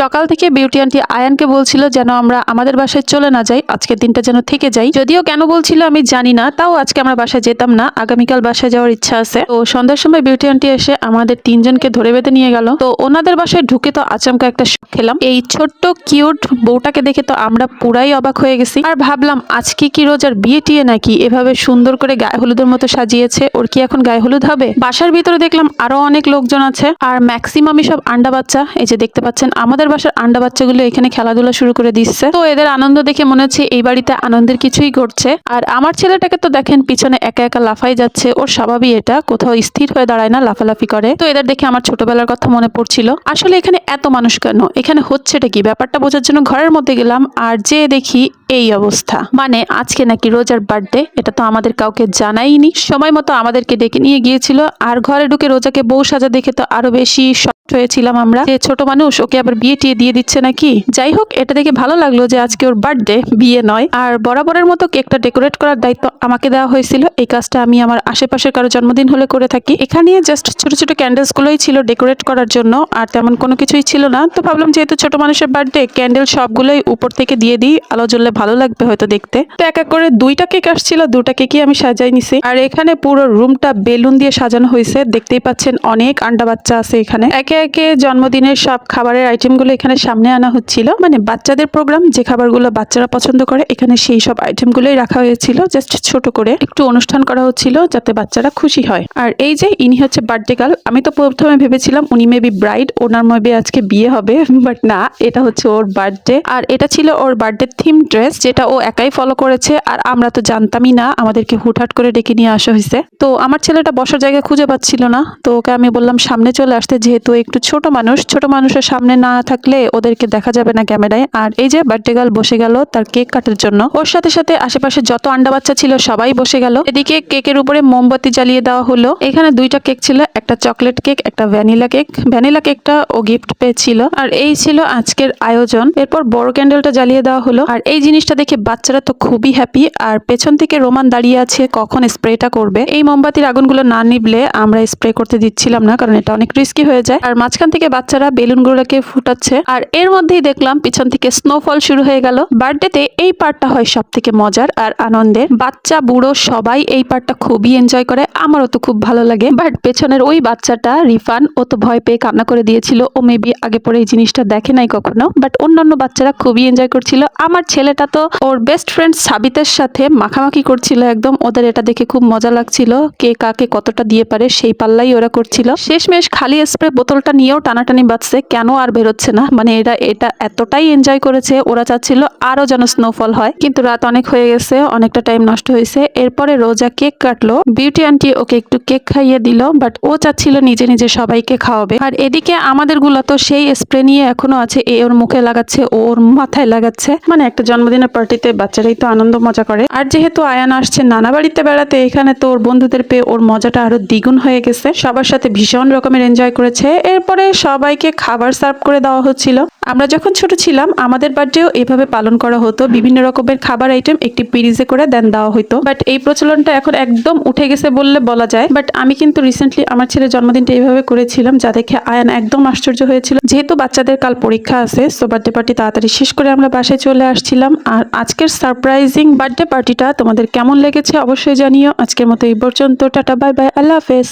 সকাল থেকে beauty aunty আয়ানকে বলছিল যেন আমরা আমাদের বাসায় চলে না যাই আজকের দিনটা যেন থেকে যাই যদিও কেন বলছিল আমি জানি না, তাও আজকে আমরা বাসায় যেতাম না, আগামীকাল বাসায় যাওয়ার ইচ্ছা আছে। তো সন্ধ্যার সময় বিউটি আন্টি এসে আমাদের তিনজনকে ধরে বেঁধে নিয়ে গেল। তো ওনাদের বাসায় ঢুকে তো আচমকা একটা শক খেলাম। এই ছোট্ট, কিউট বউটাকে দেখে তো আমরা পুরাই অবাক হয়ে গেছি। আর ভাবলাম, আজকে কি রোজার বিয়ে টিয়ে নাকি? এভাবে সুন্দর করে গায়ে হলুদের মতো সাজিয়েছে, ওর কি এখন গায়ে হলুদ হবে? বাসার ভিতরে দেখলাম আরও অনেক লোকজন আছে। আর ম্যাক্সিমামই সব আন্ডা বাচ্চা, এই যে দেখতে পাচ্ছেন, আমাদের বাসার আন্ডা বাচ্চাগুলো এখানে খেলাধুলা শুরু করে দিচ্ছে। তো এদের আনন্দ দেখে মনে হচ্ছে এই বাড়িতে আনন্দের কিছুই ঘটছে। আর আমার ছেলেটাকে তো দেখেন পিছনে একা একা লাফাই যাচ্ছে, ওর স্বভাবই এটা। কোথাও স্থির হয়ে দাঁড়ায় না, লাফালাফি করে। তো এদের দেখে আমার ছোটবেলার কথা মনে পড়ছিল। আসলে এখানে এত মানুষ কেন? এখানে হচ্ছেটা কি? ব্যাপারটা বোঝার জন্য ঘরের মধ্যে গেলাম আর যে দেখি এই অবস্থা। মানে আজকে নাকি রোজার বার্থডে, এটা তো আমাদের কাউকে জানাইনি। সময় মতো আমাদেরকে ডেকে নিয়ে গিয়েছিল। আর ঘরে ঢুকে রোজাকে বউ সাজা দেখে তো আরও বেশি হয়েছিলাম আমরা। যে ছোট মানুষ, ওকে আবার বিয়ে টিয়ে দিয়ে দিচ্ছে নাকি? যাই হোক, এটা দেখে ভালো লাগল যে আজকে ওর বার্থডে বিয়ে নয়। আর বরাবরের মতো কেকটা ডেকোরেট করার দায়িত্ব আমাকে দেওয়া হয়েছিল। এই কাজটা আমি আমার আশেপাশের কারও জন্মদিন হলে করে থাকি। এখানে জাস্ট ছোট ছোট ক্যান্ডেলস গুলোই ছিল ডেকোরেট করার জন্য, আর তেমন কোনো কিছুই ছিল না। তো ভাবলাম যেহেতু ছোট মানুষের বার্থডে ক্যান্ডেল সবগুলোই উপর থেকে দিয়ে দিই। আলো জ্বললে ভালো লাগবে হয়তো দেখতে। তো এক এক করে দুইটা কেক আসছিল, দুটা কেকই আমি সাজাই নিছি। আর এখানে পুরো রুমটা বেলুন দিয়ে সাজানো হয়েছে। দেখতেই পাচ্ছেন অনেক আন্ডা বাচ্চা আছে এখানে। একে একে জন্মদিনের সব খাবারের আইটেমগুলো এখানে সামনে আনা হচ্ছিল। মানে বাচ্চাদের প্রোগ্রাম যে খাবারগুলো বাচ্চারা পছন্দ করে, এখানে সেই সব আইটেমগুলোই রাখা হয়েছিল। জাস্ট ছোট করে একটু অনুষ্ঠান করা হচ্ছিল যাতে বাচ্চারা খুশি হয়। আর এই যে ইনি হচ্ছে বার্থডে গার্ল আমি তো প্রথমে ভেবেছিলাম উনি মেবি ব্রাইড ওনার মেবি আজকে বিয়ে হবে বাট না, এটা হচ্ছে ওর বার্থডে আর এটা ছিল ওর বার্থডে থিম ড্রেস যেটা ও একাই ফলো করেছে, আর আমরা তো জানতামই না, আমাদেরকে হুটহাট করে ডেকে নিয়ে আসা হয়েছে। তো আমার ছেলেটা বসার জায়গা খুঁজে পাচ্ছিল না, তো ওকে আমি বললাম সামনে চলে আসতে, যেহেতু ও একটু ছোট মানুষ, ছোট মানুষের সামনে না থাকলে ওদেরকে দেখা যাবে না ক্যামেরায়। আর এই যে বার্থডে গার্ল বসে গেল তার কেক কাটার জন্য। ওর সাথে সাথে আশেপাশে যত আন্ডা বাচ্চা ছিল সবাই বসে গেল। এদিকে কেকের উপরে মোমবাতি জ্বালিয়ে দেওয়া হলো। এখানে দুইটা কেক ছিল, একটা চকলেট কেক, একটা ভ্যানিলা কেক। ভ্যানিলা কেকটা ও গিফট পেয়েছিল। আর এই ছিল আজকের আয়োজন। এরপর বড় ক্যান্ডেলটা জ্বালিয়ে দেওয়া হলো। আর এই জিনিসটা দেখে বাচ্চারা তো খুবই হ্যাপি আর পেছন থেকে রোমান দাঁড়িয়ে আছে, কখন স্প্রেটা করবে। এই মোমবাতির আগুনগুলো না নিবলে আমরা স্প্রে করতে দিচ্ছিলাম না, কারণ এটা অনেক রিস্কি হয়ে যায়। আর মাঝখান থেকে বাচ্চারা বেলুনগুলোকে ফুটাচ্ছে। আর এর মধ্যেই দেখলাম পিছন থেকে স্নোফল শুরু হয়ে গেল। বার্থডেতে এই পার্টটা হয় সব থেকে মজার আর আনন্দের। বাচ্চা, বুড়ো সবাই এই পার্টটা খুবই এনজয় করে। আমারও তো খুব ভালো লাগে। বাট পেছনের ওই বাচ্চাটা রিফান, ও তো ভয় পেয়ে কান্না করে দিয়েছিল। ও মেবি আগে পরে এই জিনিসটা দেখে নাই কখনো। বাট অন্যান্য বাচ্চারা খুবই এনজয় করছিল। আমার ছেলেটা তো ওর বেস্ট ফ্রেন্ড সাবিতের সাথে মাখামাখি করছিল একদম। ওদের এটা দেখে খুব মজা লাগছিল। কে কাকে কতটা দিয়ে পারে সেই পাল্লাই ওরা করছিল। শেষমেশ খালি স্প্রে বোতলটা নিয়েও টানাটানি বাজছে, কেন আর বেরোচ্ছে না? মানে এরা এটা এতটাই এনজয় করেছে, ওরা চাচ্ছিল আরও যেন স্নোফল হয়। কিন্তু রাত অনেক হয়ে গেছে, অনেকটা টাইম নষ্ট হয়েছে। এরপরে রোজা কেক কাটলো। বিউটি আন্টি ওকে একটু কেক খাইয়ে দিল বাট ও চাচ্ছিল নিজে নিজে সবাইকে খাওয়াবে। আর এদিকে আমাদেরগুলা তো সেই স্প্রে নিয়ে এখনও আছে, এ ওর মুখে লাগাচ্ছে ওর মাথায় লাগাচ্ছে। মানে একটা জন্মদিনের পার্টিতে বাচ্চারাই তো আনন্দ মজা করে। আর যেহেতু আয়ান আসছে নানা বাড়িতে বেড়াতে, এখানে তো ওর বন্ধুদের পেয়ে ওর মজাটা আরও দ্বিগুণ হয়ে গেছে। সবার সাথে ভীষণ রকমের এনজয় করেছে। এরপরে সবাইকে খাবার সার্ভ করে দেওয়া হচ্ছিল। আমরা যখন ছোট ছিলাম, আমাদের বার্থডেও এভাবে পালন করা হতো। বিভিন্ন রকমের খাবার আইটেম একটি পিরিজে করে দেন দেওয়া হতো বাট এই প্রচলনটা এখন একদম উঠে গেছে বললে বলা যায়। বাট আমি কিন্তু রিসেন্টলি আমার ছেলের জন্মদিনটা এইভাবে করেছিলাম, যা দেখে আয়ান একদম আশ্চর্য হয়েছিল। যেহেতু বাচ্চাদের কাল পরীক্ষা আছে সো বার্থডে পার্টি তাড়াতাড়ি শেষ করে আমরা বাসায় চলে আসছিলাম। আর আজকের সারপ্রাইজিং বার্থডে পার্টিটা তোমাদের কেমন লেগেছে অবশ্যই জানিও। আজকের মতো এই পর্যন্ত। টাটা বাই বাই আল্লাহ হাফেজ।